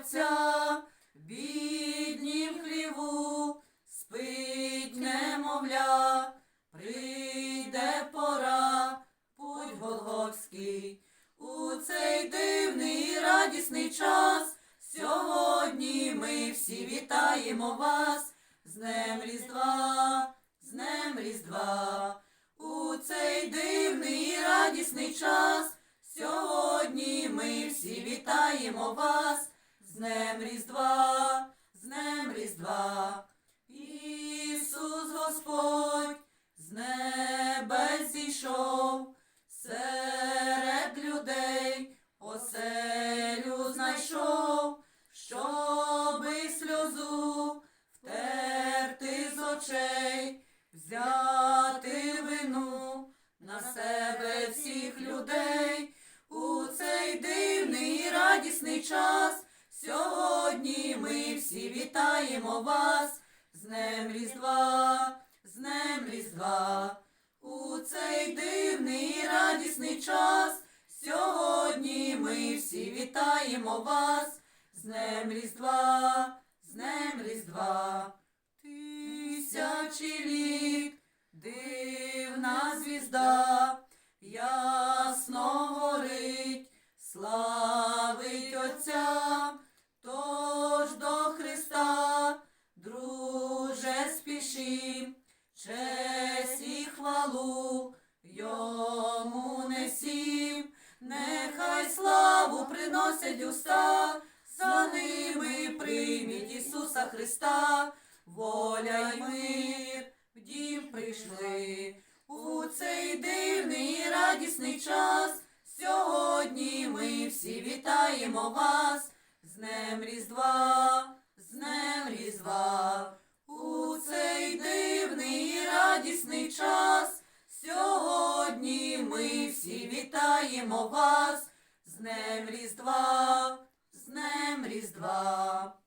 Отця, бідні в хліву, спить немовля, прийде пора, путь Голгофський, у цей дивний і радісний час. Сьогодні ми всі вітаємо вас, з Днем Різдва, з Днем Різдва, у цей дивний і радісний час. Сьогодні ми всі вітаємо вас. Днем Різдва, з Днем Різдва. Ісус Господь з неба зійшов, серед людей оселю знайшов, щоби сльозу втерти з очей, взяти вину на себе всіх людей у цей дивний радісний час. Сьогодні ми всі вітаємо вас з Днем Різдва, з Днем Різдва. У цей дивний радісний час. Сьогодні ми всі вітаємо вас з Днем Різдва, з Днем Різдва. Тисячі літ, дивна звізда, ясно честь і хвалу йому несім, нехай славу приносять уста, за ними прийміть Ісуса Христа, воля й мир в дім прийшли. У цей дивний і радісний час. Сьогодні ми всі вітаємо вас з Днем Різдва, з Днем Різдва. З Днем Різдва, з Днем Різдва.